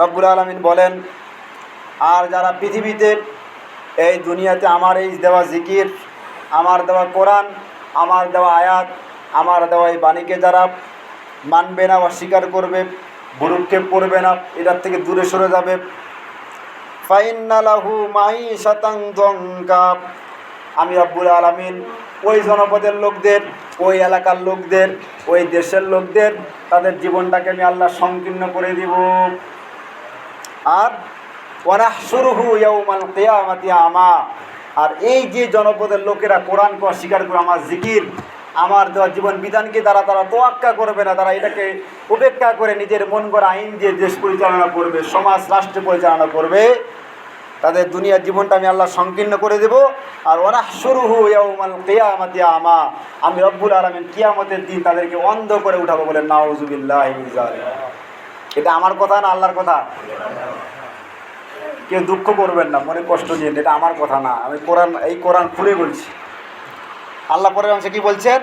রব্বুল আলমিন বলেন, আর যারা পৃথিবীতে এই দুনিয়াতে আমার এই দেওয়া জিকির, আমার দেওয়া কোরআন, আমার দেওয়া আয়াত, আমার দেওয়া এই বাণীকে যারা মানবে না বা স্বীকার করবে, ভুরুক্ষেপ করবে না, এটার থেকে দূরে সরে যাবে। ফাইনালাহু মাই শতাংকা আমি রব্বুল আলমিন ওই জনপদের লোকদের, ওই এলাকার লোকদের, ওই দেশের লোকদের, তাদের জীবনটাকে আমি আল্লাহ সংকীর্ণ করে দিব। আর ওয়ানাহসুরুহু ইয়াউমাল কিয়ামাতি আমা। আর এই যে জনপদের লোকেরা কোরআন কোরআনকে অস্বীকার করে, আমার জিকির, আমার দেওয়া জীবন বিধানকে তারা তারা তোয়াক্কা করবে না, তারা এটাকে উপেক্ষা করে নিজের মন করা আইন দিয়ে দেশ পরিচালনা করবে, সমাজ, রাষ্ট্র পরিচালনা করবে। তাদের দুনিয়ার জীবনটা আমি আল্লাহ সংকীর্ণ করে দেব। আর ওরা শুরু ইয়াউমাল কিয়ামাতি আমা। আমি রব্বুল আলমিন কিয়ামতের দিন তাদেরকে অন্ধ করে উঠাবো বলে নাউজুবিল্লাহ এটা আমার কথা না আল্লাহর কথা? কেউ দুঃখ করবেন না, মনে কষ্ট নিয়ে এটা আমার কথা না। আমি কোরআন, এই কোরআন খুলে বলছি। আল্লাহ পরের অংশে কি বলছেন?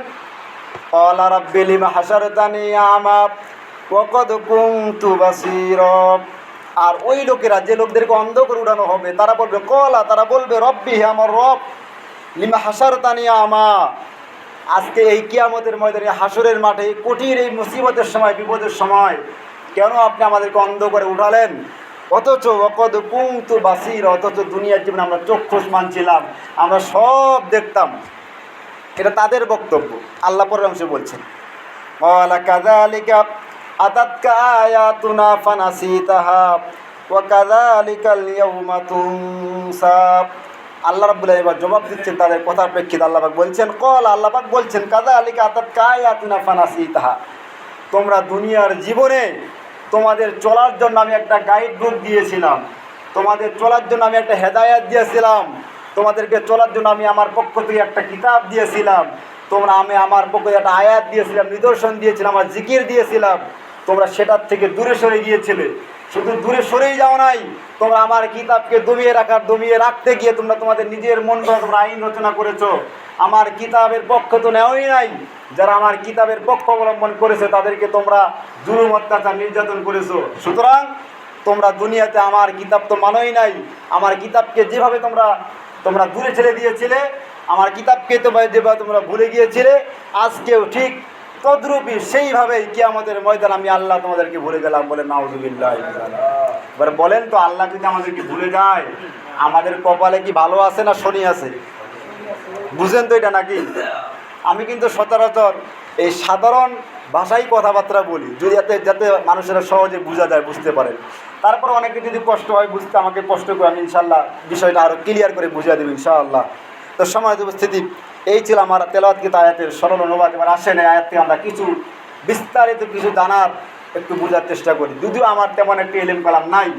কলা রাব্বিল হাসারতানি আমা ওয়াকাদ কুনতু আর ওই লোকেরা, যে লোকদেরকে অন্ধ করে উঠানো হবে, তারা বলবে কলা তারা বলবে, রব্বি হে আমার রব, লিমা হাসারতানি আমা। আজকে এই কিয়ামতের ময়দানে হাসরের মাঠে কঠিন এই মুসিবতের সময়, বিপদের সময়, কেন আপনি আমাদেরকে অন্ধ করে উঠালেন? অথচ অকদ পুংতু বাসির, অথচ দুনিয়ার জীবনে আমরা চক্ষুষ মানছিলাম, আমরা সব দেখতাম। এটা তাদের বক্তব্য, আল্লাহ পরের অংশে বলছেন। ওয়ালা কাযালিকা, আতাতকা আয়াতুনা ফানাসিতাহা, ওয়া কাযালিকাল ইয়াউমা তুনসা। আল্লাহ রাব্বুল এবার জবাব দিচ্ছেন তাদের কথার প্রেক্ষিতে, আল্লাহ পাক বলছেন কল আল্লাহ পাক বলছেন, কাযালিকা আতাতকা আয়াতুনা ফানাসিতাহা। তোমরা দুনিয়ার জীবনে তোমাদের চলার জন্য আমি একটা গাইড বুক দিয়েছিলাম। তোমাদের চলার জন্য আমি একটা হেদায়াত দিয়েছিলাম। তোমাদেরকে চলার জন্য আমি আমার পক্ষ থেকে একটা কিতাব দিয়েছিলাম। তোমরা আমি আমার পক্ষ থেকে একটা আয়াত দিয়েছিলাম, নিদর্শন দিয়েছিলাম, আমার জিকির দিয়েছিলাম। তোমরা সেটার থেকে দূরে সরে গিয়েছিলে। শুধু দূরে সরেই যাও নাই, তোমরা আমার কিতাবকে দমিয়ে রাখার, দমিয়ে রাখতে গিয়ে তোমরা তোমাদের নিজের মন তোমরা আইন রচনা করেছ। আমার কিতাবের পক্ষ তো নেওয়াই নাই। যারা আমার কিতাবের পক্ষ অবলম্বন করেছে, তাদেরকে তোমরা জুলুম, অত্যাচার, নির্যাতন করেছ। সুতরাং তোমরা দুনিয়াতে আমার কিতাব তো মানোই নাই। আমার কিতাবকে যেভাবে তোমরা তোমরা দূরে ছেড়ে দিয়েছিলে, আমার কিতাবকে তো যেভাবে তোমরা ভুলে গিয়েছিলে, আজকেও ঠিক তদ্রূপই সেইভাবেই কিয়ামতের ময়দান আমি আল্লাহ তোমাদেরকে ভুলে গেলাম বলে নাউজুবিল্লাহ এবার বলেন তো, আল্লাহ যদি আমাদেরকে ভুলে যায়, আমাদের কপালে কি ভালো আছে না শনি আছে? বুঝেন তো এটা নাকি? আমি কিন্তু সচরাচর এই সাধারণ ভাষাই কথাবার্তা বলি, যদি যাতে যাতে মানুষেরা সহজে বোঝা যায়, বুঝতে পারে। তারপর অনেকে যদি কষ্ট হয়, বুঝতে আমাকে কষ্ট করে আমি ইনশাল্লাহ বিষয়টা আরও ক্লিয়ার করে বুঝিয়ে দেবো ইনশাআল্লাহ। তো সময় উপস্থিতি। এই ছিল আমার তেলাওয়াত কিতা আয়াতের সরল অনুবাদ। এবার আসেন এই আয়াত থেকে আমরা কিছু বিস্তারিত কিছু জানার একটু বোঝার চেষ্টা করি। যদিও আমার তেমন একটি এলেম কালাম নাই,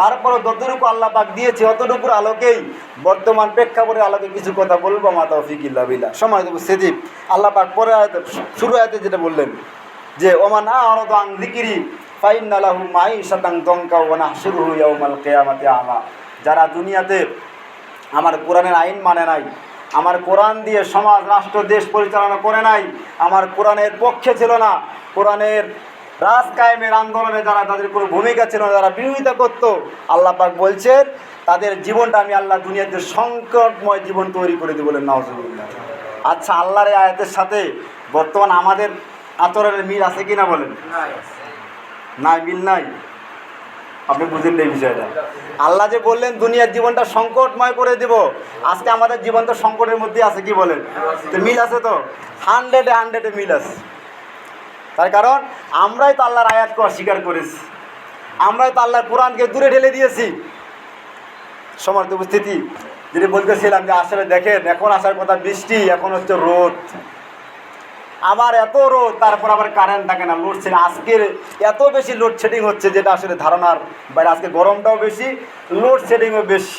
তারপরও যতটুকু আল্লাহ পাক দিয়েছে অতটুকুর আলোকেই বর্তমান প্রেক্ষাপটের আলোকে কিছু কথা বলব মাতা ফিকিল্লা বিল্লা সময় উপস্থিতি আল্লাহ পাক পরে আয়াতে, শুরু আয়াতে যেটা বললেন যে, ওমান আরদ আং যিকিরি ফাইন্নালাহু মাই শতাং দঙ্কা ওয়ানা শুরু ইয়াউমাল কিয়ামাতি আমা যারা দুনিয়াতে আমার কোরআনের আইন মানে নাই আমার কোরআন দিয়ে সমাজ রাষ্ট্র দেশ পরিচালনা করে নাই। আমার কোরআনের পক্ষে ছিল না। কোরআনের রাজ কায়েমের আন্দোলনে যারা তাদের কোনো ভূমিকা ছিল না যারা বিরোধিতা করতো আল্লাহ পাক বলছেন তাদের জীবনটা আমি আল্লাহ দুনিয়াতে সংকটময় জীবন তৈরি করে দিই বলেন নওয়াজুবিল্লাহ আচ্ছা আল্লাহর এই আয়াতের সাথে বর্তমান আমাদের আচরণের মিল আছে কি না বলেন নাই মিল নাই? আপনি বুঝেন এই বিষয়টা। আল্লাহ যে বললেন, দুনিয়ার জীবনটা সংকটময় করে দিব। আজকে আমাদের জীবন তো সংকটের মধ্যে আছে, কি বলেন? তো মিল আছে তো? হান্ড্রেডে হান্ড্রেডে মিল আছে। তার কারণ, আমরাই তো আল্লাহর আয়াতকে অস্বীকার করেছি। আমরাই তো আল্লাহর কোরআনকে দূরে ঢেলে দিয়েছি। সমর্থ উপস্থিতি। যেটি বলতেছিলাম যে আসলে দেখেন, এখন আসার কথা বৃষ্টি, এখন হচ্ছে রোদ। আবার এত রোদ তারপর আবার কারেন্ট থাকে না লোডশেডিং আজকের এত বেশি লোডশেডিং হচ্ছে যেটা আসলে ধারণার বাইরে। আজকে গরমটাও বেশি লোডশেডিংও বেশি।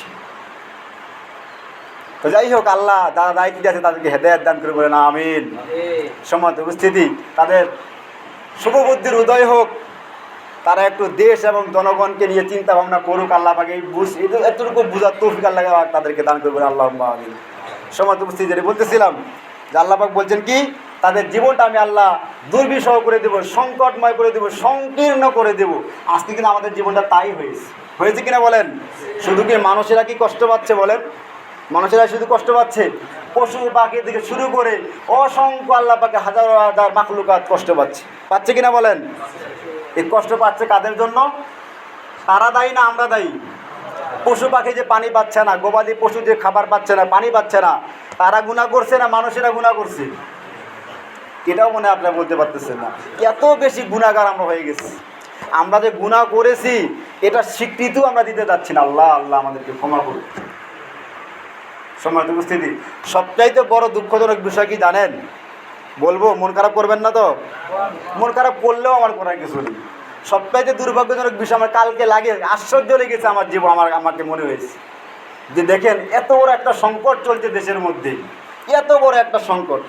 তো যাই হোক আল্লাহ যারা দায়িত্ব আছে তাদেরকে হেদায়ত দান করে বলেন আমিন। সমাজ উপস্থিতি তাদের শুভবুদ্ধির উদয় হোক তারা একটু দেশ এবং জনগণকে নিয়ে চিন্তা ভাবনা করুক আল্লাহ পাকে এই বুঝ এতটুকু বুঝার তৌফিক আল্লাহ তাদেরকে দান করবে আল্লাহ আমিন। সমাজ উপস্থিতি যেটা বলতেছিলাম যে আল্লাহ পাক বলছেন কি? তাদের জীবনটা আমি আল্লাহ দুর্বিষহ করে দেব, সংকটময় করে দেব, সংকীর্ণ করে দেব। আজকে কিন্তু আমাদের জীবনটা তাই হয়েছে। হয়েছে কিনা বলেন? শুধু কি মানুষেরা কি কষ্ট পাচ্ছে বলেন? মানুষেরা শুধু কষ্ট পাচ্ছে? পশু পাখি থেকে শুরু করে অসংখ্য আল্লাহ পাকে হাজার হাজার মাখলুকাত কষ্ট পাচ্ছে। পাচ্ছে কিনা বলেন? এই কষ্ট পাচ্ছে কাদের জন্য? তারা দায়ী না আমরা দায়ী? পশু পাখি যে পানি পাচ্ছে না, গবাদি পশু যে খাবার পাচ্ছে না, পানি পাচ্ছে না, তারা গুণা করছে না মানুষেরা গুণা করছে? এটাও মনে আপনারা বলতে পারতেছেন না। এত বেশি গুণাগার আমরা হয়ে গেছি। আমরা যে গুণা করেছি, এটা স্বীকৃতিও আমরা দিতে যাচ্ছি না। আল্লাহ আল্লাহ আমাদেরকে ক্ষমা করুন সময় উপস্থিতি, সবচাইতে বড় দুঃখজনক বিষয় কি জানেন? বলব, মন খারাপ করবেন না তো? মন খারাপ করলেও আমার করার কিছু নেই। সবচাইতে দুর্ভাগ্যজনক বিষয় আমার কালকে লাগে, আশ্চর্য লেগেছে আমার জীবন, আমার, আমাকে মনে হয়েছে। যে দেখেন, এত বড় একটা সংকট চলছে দেশের মধ্যে। এত বড় একটা সংকট।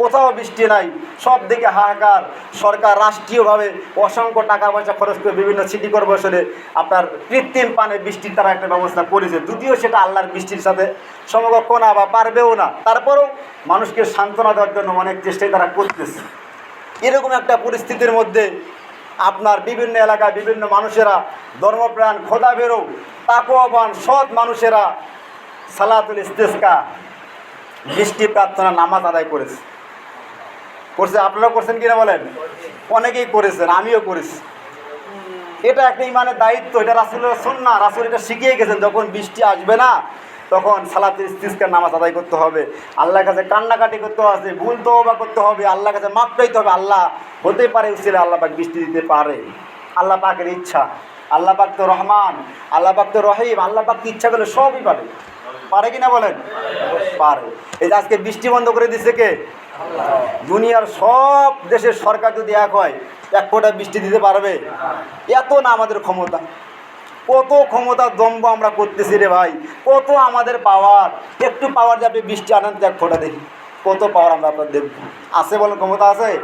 কোথাও বৃষ্টি নাই, সব দিকে হাহাকার। সরকার রাষ্ট্রীয়ভাবে অসংখ্য টাকা পয়সা খরচ করে বিভিন্ন সিটি কর্পোরেশনে আপনার কৃত্রিম পানে বৃষ্টির তারা একটা ব্যবস্থা করেছে। যদিও সেটা আল্লাহর বৃষ্টির সাথে সমকক্ষ না বা পারবেও না। তারপরেও মানুষকে সান্ত্বনা দেওয়ার জন্য অনেক চেষ্টাই তারা করতেছে। এরকম একটা পরিস্থিতির মধ্যে আপনার বিভিন্ন এলাকায় বিভিন্ন মানুষেরা ধর্মপ্রাণ খোদা বেরো তাকওয়াবান সৎ মানুষেরা সালাতুল ইস্তেস্কা বৃষ্টি প্রার্থনা, নামাজ আদায় করেছে। করছে, আপনারাও করছেন কিনা বলেন? অনেকেই করেছেন, আমিও করেছি। এটা একটা ইমানের দায়িত্ব, এটা রাসুলের সন্না রাসুল এটা শিখিয়ে গেছেন, যখন বৃষ্টি আসবে না, তখন সালাতের ইস্তিস্কার নামাজ আদায় করতে হবে। আল্লাহর কাছে কান্নাকাটি করতে হবে, ভুল তওবা করতে হবে, আল্লাহর কাছে মাপ চাইতে হবে। আল্লাহ হতে পারে উচিলে আল্লাহ পাক বৃষ্টি দিতে পারে। আল্লাহ পাকের ইচ্ছা, আল্লাহ পাক তো রহমান, আল্লাহ পাক তো রহিম, আল্লাহ পাক ইচ্ছা করলে সবই পারে। পারে কিনা বলেন? পারে। এই যে আজকে বৃষ্টি বন্ধ করে দিচ্ছে কে? দুনিয়ার সব দেশের সরকার যদি এক হয়, এক ফোঁটা বৃষ্টি দিতে পারবে? এত না আমাদের ক্ষমতা। কত ক্ষমতা দম্ভ আমরা করতেছি রে ভাই। কত আমাদের পাওয়ার একটু পাওয়ার যাবে বৃষ্টি আনেন এক ফোঁটা দেখি। কত পাওয়ার আমরা আপনার দেখব। আছে বলেন ক্ষমতা আছে?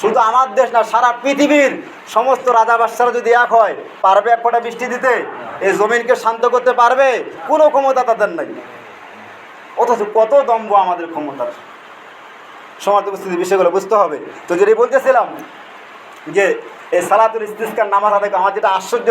শুধু আমার দেশ না, সারা পৃথিবীর সমস্ত রাজা বাদশারা যদি এক হয়, পারবে এক ফোঁটা বৃষ্টি দিতে? এই জমিনকে শান্ত করতে পারবে? কোনো ক্ষমতা তাদের নাই। অথচ কত দম্ভ আমাদের ক্ষমতার। সমাজ উপস্থিতি বিষয়গুলো বুঝতে হবে। তো যেটাই বলতেছিলাম যে এই সালাতুল ইস্তিস্কার নামাজ আদায় আমার যেটা আশ্চর্য